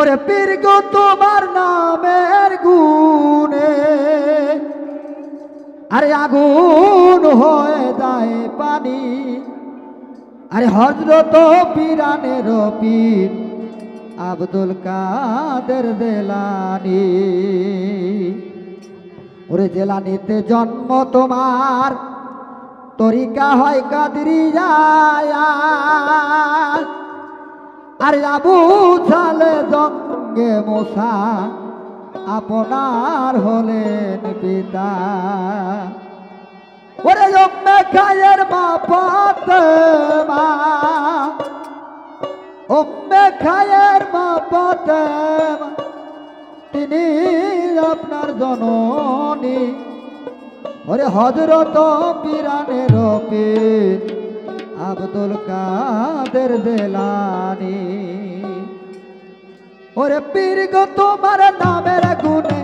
ওরে পীর গো, তোমার নামের গুণে। আরে আগুন হয়ে যায় পানি। আরে হজরত পীরানের পীর আব্দুল কাদের জেলানি। ওরে জেলানিতে জন্ম তোমার, তরিকা হয় কাদরি যায় আর আবু ছালে মশা আপনার হলেন পিতা। ওরে জম্মে খায়ের মা মা। ওম্মে খায়ের মা। তিনি আপনার জননী। ওরে হজরত পিরানের পীর আব্দুল কাদের জেলানি। ওরে পীর গো, তোমার নামের গুণে,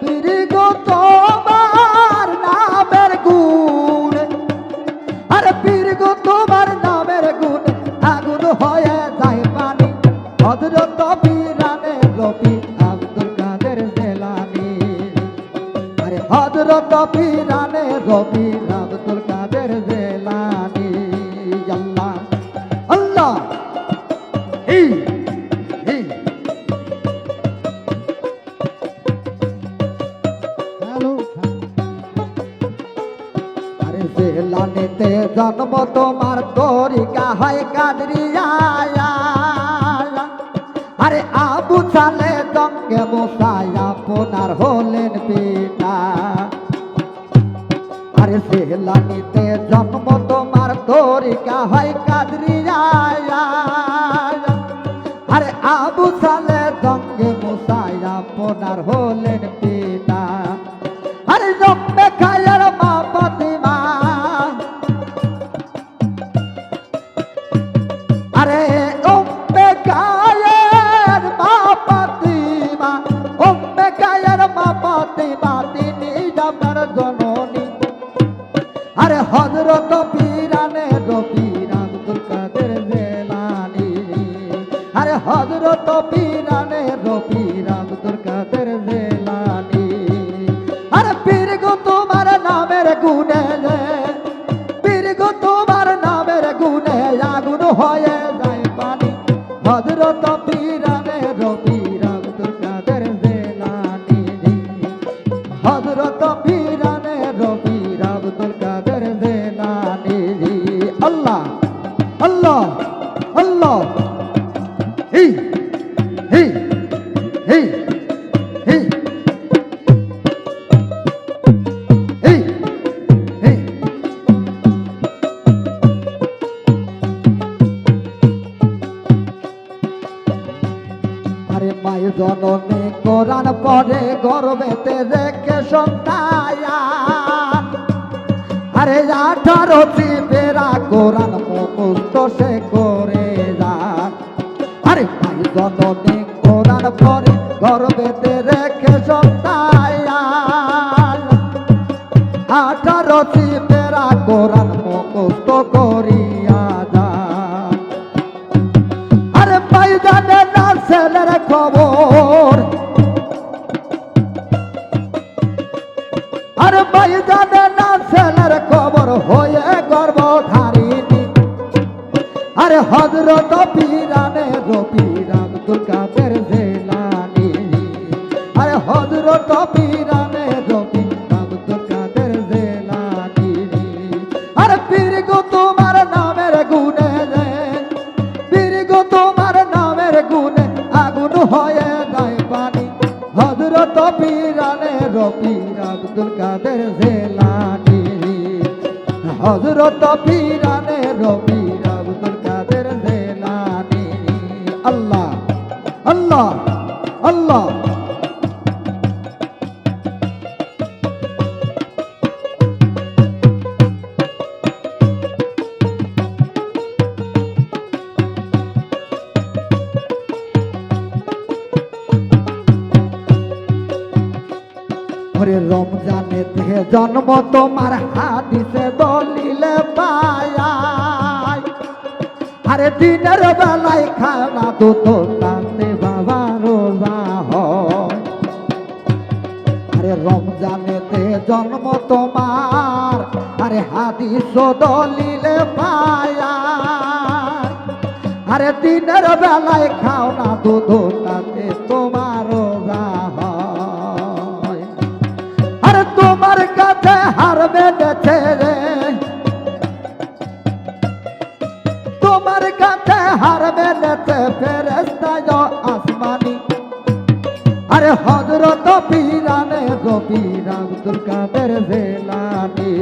পীর গো, তোমার নামের গুণে। আরে পীর গো, তোমার নামের গুণে, আগুন হয়ে যায় পানি। হজরত পিরানের রবি আব্দুল কাদের জেলানি। আরে হজরত পিরানে রবি আব্দুল কাদের জেলানি। জেলানিতে জন্ম তোমার তরিকা হয় কাদরিয়া। আরে আবু সালে দঙ্গে বসায় আপনার হলেন পিতা। আরে সেলানিতে জন্ম তোমার তরিকা হয় কাদরিয়া। আরে আবু সালে দঙ্গে বসায় আপনার হলেন মা পাতিমা তিনি আপনার জননী। আরে হজরত পিরানে রবির আব্দুল কাদের জেলানি। আরে হজরত পিরানে রবির আঠারো চিপেরা কোরআন মুখস্থ সে করে যান আরে জননী কোরআন পরে গর্বেতে রেখে আঠারো কোরআন মুখস্থ করিয়া আরে পাই জানে না ছেলের খবর? পীরানে রপির আব্দুল কাদের জেলানি। হজরত পিরানে রপির আব্দুল কাদের জেলানি। আল্লাহ আল্লাহ আল্লাহ। জন্ম তোমার হাতিসে দলিলে পায় আরে দিনের বেলায় খানা দুটো তাতে বাবা রোজা হয়। আরে রমজানেতে জন্ম তোমার, আরে হাদিস দলিলে পায় আরে দিনের বেলায় খাও না দুধ তাতে তোমার হার বেঁধেছে রে। তোমার কাছে হার বেঁধেছে ফেরেস্তায় আসমানি। আরে হজরত পিরানে গভীর আব্দুল কাদের জেলানি।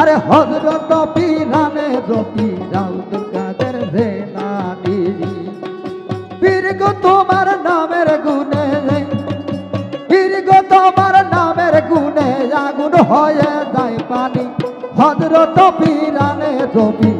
আরে হজরত পিরানে গভীর আব্দুল কাদের হজরত পীরানে গভীর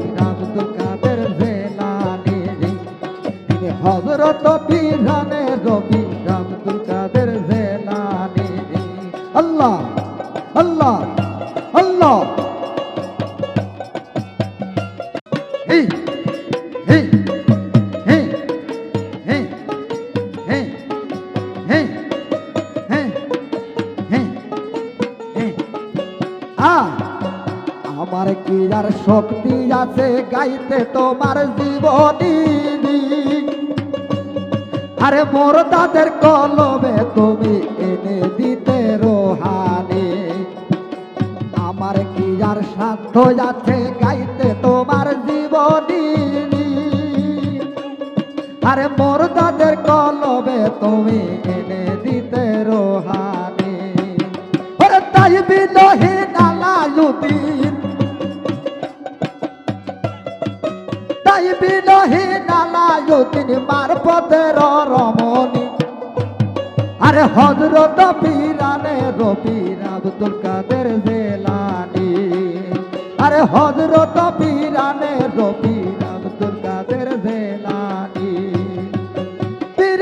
তোমার জীবনী আরে মোর তাদের কলবে তুমি এনে দিতে রোহানি। আমার কি আর সাধ্য আছে গাইতে তোমার জীবনী? আরে মোর তাদের কলবে তুমি এনে আলায়ুদ্দিন মারপথের রমণী। আরে হজরত পিরানে রবির আব্দুল কাদের জেলানি। আরে হজরত পিরানে রবির আব্দুল কাদের জেলানি। পীর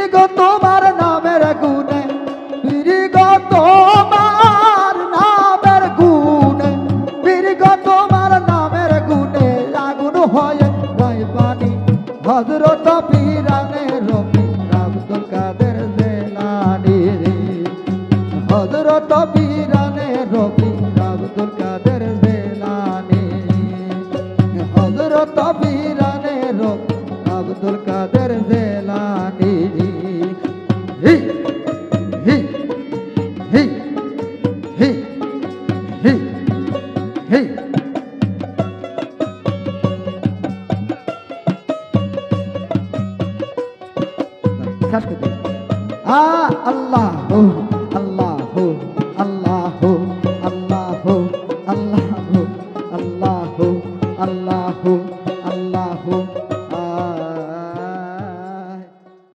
ঝাটকে দে আ আল্লাহ